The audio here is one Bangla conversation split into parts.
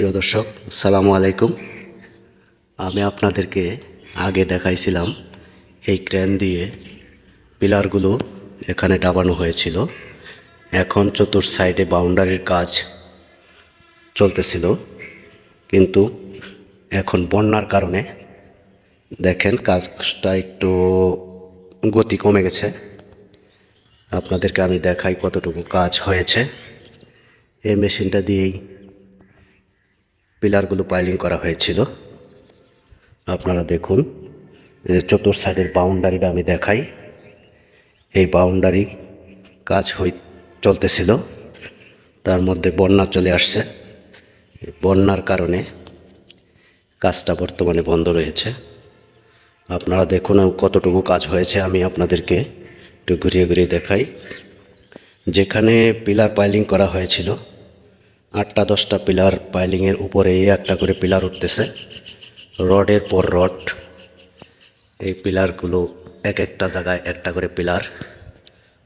প্রিয় দর্শক সালামু আলাইকুম। আমি আপনাদেরকে আগে দেখাইছিলাম এই ক্রেন দিয়ে পিলারগুলো এখানে ডাবানো হয়েছিল। এখন চতুর সাইডে বাউন্ডারির কাজ চলতেছিল। কিন্তু এখন বন্যার কারণে দেখেন কাজটা একটু গতি কমে গেছে। আপনাদেরকে আমি দেখাই কতটুকু কাজ হয়েছে। এই মেশিনটা দিয়েই পিলারগুলো পাইলিং করা হয়েছিল। আপনারা দেখুন চতুর সাইডের বাউন্ডারিটা আমি দেখাই। এই বাউন্ডারি কাজ হই, চলতেছিল। তার মধ্যে বন্যা চলে আসছে। বন্যার কারণে কাজটা বর্তমানে বন্ধ রয়েছে। আপনারা দেখুন কতটুকু কাজ হয়েছে, আমি আপনাদেরকে একটু ঘুরিয়ে ঘুরিয়ে দেখাই। যেখানে পিলার পাইলিং করা হয়েছিল আটটা, দশটা পিলার পাইলিংয়ের উপরে একটা করে পিলার উঠতেছে। রডের পর রড। এই পিলারগুলো এক একটা জায়গায় একটা করে পিলার।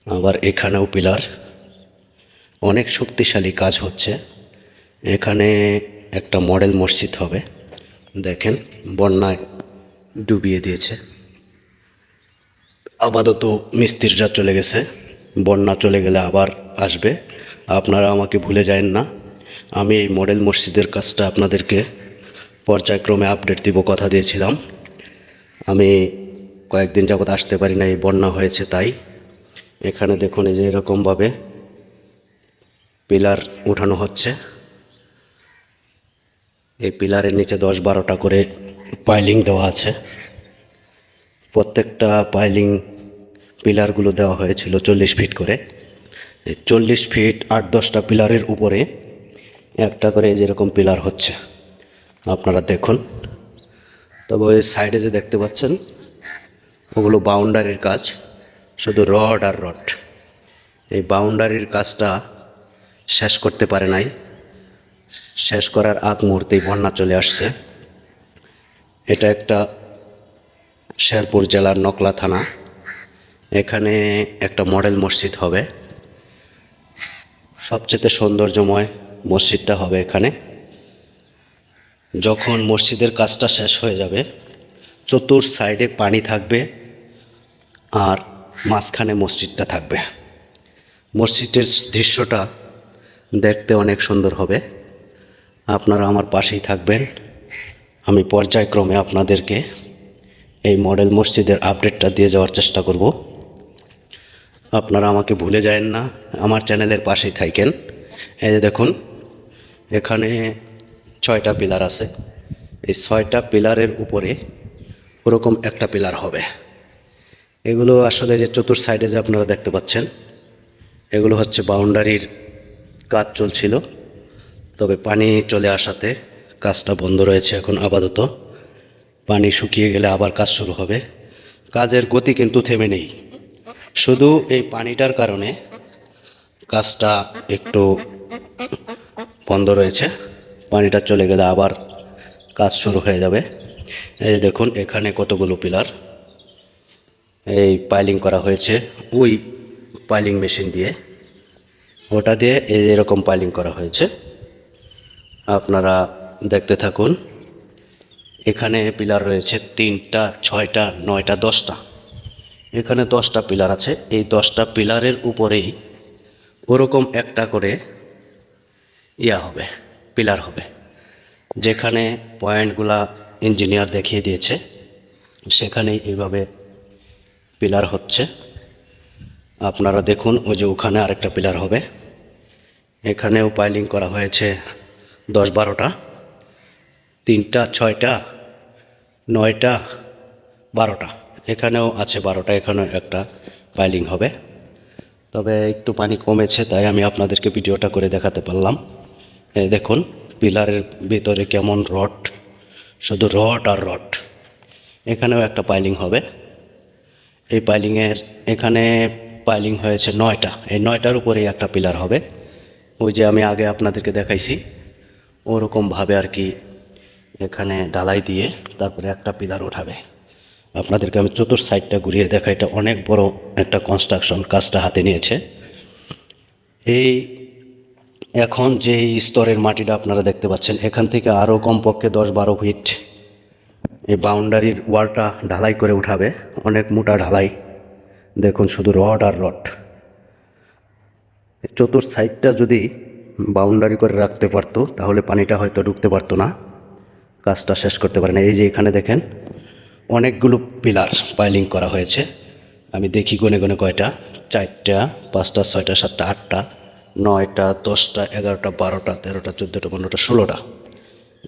আবার এখানেও পিলার। অনেক শক্তিশালী কাজ হচ্ছে। এখানে একটা মডেল মসজিদ হবে। দেখেন, বন্যায় ডুবিয়ে দিয়েছে। আপাতত মিস্ত্রিরা চলে গেছে। বন্যা চলে গেলে আবার আসবে। আপনারা আমাকে ভুলে যায়েন না। আমি এই মডেল মসজিদের কাজটা আপনাদেরকে পর্যায়ক্রমে আপডেট দিব কথা দিয়েছিলাম। আমি কয়েকদিন যাবত আসতে পারি না এই বন্যা হয়েছে তাই। এখানে দেখুন এই যে এরকমভাবে পিলার উঠানো হচ্ছে। এই পিলারের নিচে দশ বারোটা করে পাইলিং দেওয়া আছে। প্রত্যেকটা পাইলিং পিলারগুলো দেওয়া হয়েছিল চল্লিশ ফিট করে। চল্লিশ ফিট আট দশটা পিলারের উপরে একটা করে যেরকম পিলার হচ্ছে, আপনারা দেখুন। তবে ওই সাইডে যে দেখতে পাচ্ছেন, ওগুলো বাউন্ডারির কাজ, শুধু রড আর রড। এই বাউন্ডারির কাজটা শেষ করতে পারে নাই। শেষ করার আগ মুহূর্তেই বন্যা চলে আসছে। এটা একটা শেরপুর জেলার নকলা থানা। এখানে একটা মডেল মসজিদ হবে। সবচেয়ে সৌন্দর্যময় মসজিদটা হবে এখানে। যখন মসজিদের কাজটা শেষ হয়ে যাবে, চতুর সাইডে পানি থাকবে আর মাঝখানে মসজিদটা থাকবে। মসজিদের দৃশ্যটা দেখতে অনেক সুন্দর হবে। আপনারা আমার পাশেই থাকবেন। আমি পর্যায়ক্রমে আপনাদেরকে এই মডেল মসজিদের আপডেটটা দিয়ে যাওয়ার চেষ্টা করব। আপনারা আমাকে ভুলে যায়েন না, আমার চ্যানেলের পাশেই থাকেন। এই যে দেখুন এখানে ছয়টা পিলার আছে। এই ছয়টা পিলারের উপরে ওরকম একটা পিলার হবে। এগুলো আসলে যে চতুর সাইডে যে আপনারা দেখতে পাচ্ছেন, এগুলো হচ্ছে বাউন্ডারির কাজ চলছিল। তবে পানি চলে আসাতে কাজটা বন্ধ রয়েছে এখন আপাতত। পানি শুকিয়ে গেলে আবার কাজ শুরু হবে। কাজের গতি কিন্তু থেমে নেই। শুধু এই পানিটার কারণে কাজটা একটু বন্ধ রয়েছে। পানিটা চলে গেলে আবার কাজ শুরু হয়ে যাবে। এই দেখুন, এখানে কতগুলো পিলার। এই পাইলিং করা হয়েছে ওই পাইলিং মেশিন দিয়ে। ওটা দিয়ে এই এরকম পাইলিং করা হয়েছে। আপনারা দেখতে থাকুন, এখানে পিলার রয়েছে তিনটা, ছয়টা, নয়টা, দশটা। এখানে দশটা পিলার আছে। এই দশটা পিলারের উপরেই ওরকম একটা করে ইয়া হবে, পিলার হবে। যেখানে পয়েন্টগুলা ইঞ্জিনিয়ার দেখিয়ে দিয়েছে, সেখানেই এইভাবে পিলার হচ্ছে। আপনারা দেখুন, ওই যে ওখানে আরেকটা পিলার হবে। এখানেও পাইলিং করা হয়েছে দশ বারোটা, তিনটা, ছয়টা, নয়টা, বারোটা। এখানেও আছে বারোটা, এখানেও একটা পাইলিং হবে। তবে একটু পানি কমেছে, তাই আমি আপনাদেরকে ভিডিওটা করে দেখাতে পারলাম। দেখুন, পিলারের ভিতরে কেমন রড, শুধু রড আর রড। এখানেও একটা পাইলিং হবে। এই পাইলিংয়ের এখানে পাইলিং হয়েছে নয়টা। এই নয়টার উপরেই একটা পিলার হবে। ওই যে আমি আগে আপনাদেরকে দেখাইছি ওরকমভাবে আর কি এখানে ডালাই দিয়ে তারপরে একটা পিলার ওঠাবে। আপনাদেরকে আমি চতুর সাইডটা ঘুরিয়ে দেখা এটা অনেক বড় একটা কনস্ট্রাকশন কাজটা হাতে নিয়েছে। এই এখন যে স্তরের মাটিটা আপনারা দেখতে পাচ্ছেন, এখান থেকে আরও কমপক্ষে দশ বারো ফিট এই বাউন্ডারির ওয়ালটা ঢালাই করে উঠাবে, অনেক মোটা ঢালাই। দেখুন, শুধু রড আর রড। চতুর সাইডটা যদি বাউন্ডারি করে রাখতে পারতো, তাহলে পানিটা হয়তো ঢুকতে পারতো না। কাজটা শেষ করতে পারে না। এই যে এখানে দেখেন, অনেকগুলো পিলার পাইলিং করা হয়েছে। আমি দেখি গনে গনে কয়টা, চারটা, পাঁচটা, ছয়টা, সাতটা, আটটা। নয়টা, দশটা, এগারোটা, বারোটা, তেরোটা, চোদ্দোটা, পনেরোটা, ষোলোটা।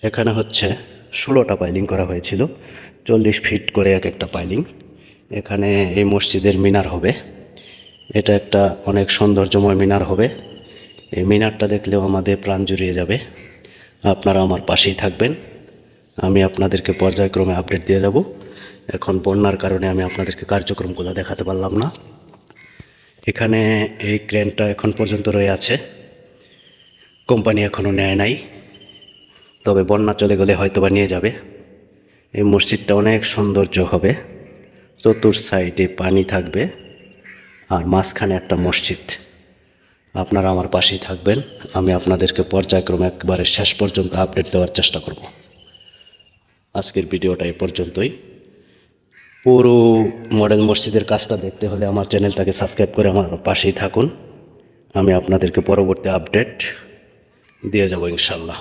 এখানে হচ্ছে ষোলোটা পাইলিং করা হয়েছিল। চল্লিশ ফিট করে এক একটা পাইলিং। এখানে এই মসজিদের মিনার হবে। এটা একটা অনেক সৌন্দর্যময় মিনার হবে। এই মিনারটা দেখলেও আমাদের প্রাণ জুড়িয়ে যাবে। আপনারা আমার পাশেই থাকবেন। আমি আপনাদেরকে পর্যায়ক্রমে আপডেট দিয়ে যাব। এখন বন্যার কারণে আমি আপনাদেরকে কার্যক্রমগুলো দেখাতে পারলাম না। এখানে এই ক্রেনটা এখন পর্যন্ত রয়ে আছে। কোম্পানি এখনও নেয় নাই। তবে বন্যা চলে গেলে হয়তো বা নিয়ে যাবে। এই মসজিদটা অনেক সৌন্দর্য হবে। চতুর সাইডে পানি থাকবে আর মাঝখানে একটা মসজিদ। আপনারা আমার পাশেই থাকবেন। আমি আপনাদেরকে পর্যায়ক্রমে একবারে শেষ পর্যন্ত আপডেট দেওয়ার চেষ্টা করব। আজকের ভিডিওটা এ পর্যন্তই। পুরো মডেল মসজিদের কাজটা দেখতে হলে আমার চ্যানেলটাকে সাবস্ক্রাইব করে আমার পাশেই থাকুন। আমি আপনাদেরকে পরবর্তী আপডেট দিয়ে যাব ইনশাল্লাহ।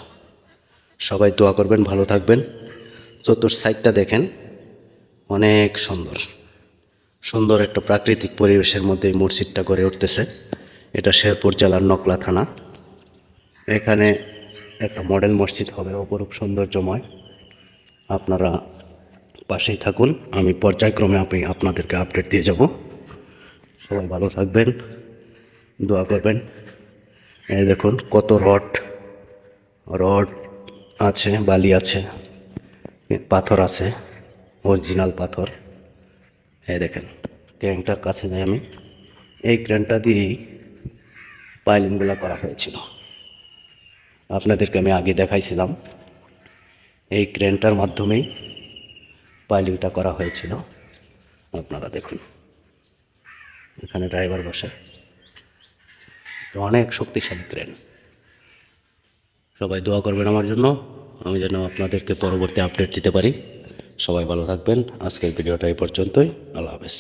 সবাই দোয়া করবেন, ভালো থাকবেন। চতুর সাইডটা দেখেন, অনেক সুন্দর। সুন্দর একটা প্রাকৃতিক পরিবেশের মধ্যে এই মসজিদটা গড়ে উঠতেছে। এটা শেরপুর জেলার নকলা থানা। এখানে একটা মডেল মসজিদ হবে, অপরূপ সৌন্দর্যময়। আপনারা পাশেই থাকুন। আমি পর্যায়ক্রমে আমি আপনাদেরকে আপডেট দিয়ে যাব। সবাই ভালো থাকবেন, দোয়া করবেন। দেখুন, কত রড রড আছে, বালি আছে, পাথর আছে অরিজিনাল পাথর। এই দেখেন ক্র্যাংটার কাছে যাই আমি। এই ক্র্যানটা দিয়েই পাইলিংগুলো করা হয়েছিল। আপনাদেরকে আমি আগে দেখাইছিলাম। এই ক্রেনটার মাধ্যমেই পাইলিংটা করা হয়েছিল। আপনারা দেখুন। এখানে ড্রাইভার বসে। অনেক শক্তিশালী ট্রেন। সবাই দোয়া করবেন আমার জন্য। আমি যেন আপনাদেরকে পরবর্তী আপডেট দিতে পারি। সবাই ভালো থাকবেন। আজকের ভিডিওটা এই পর্যন্তই। আল্লাহ হাফেজ।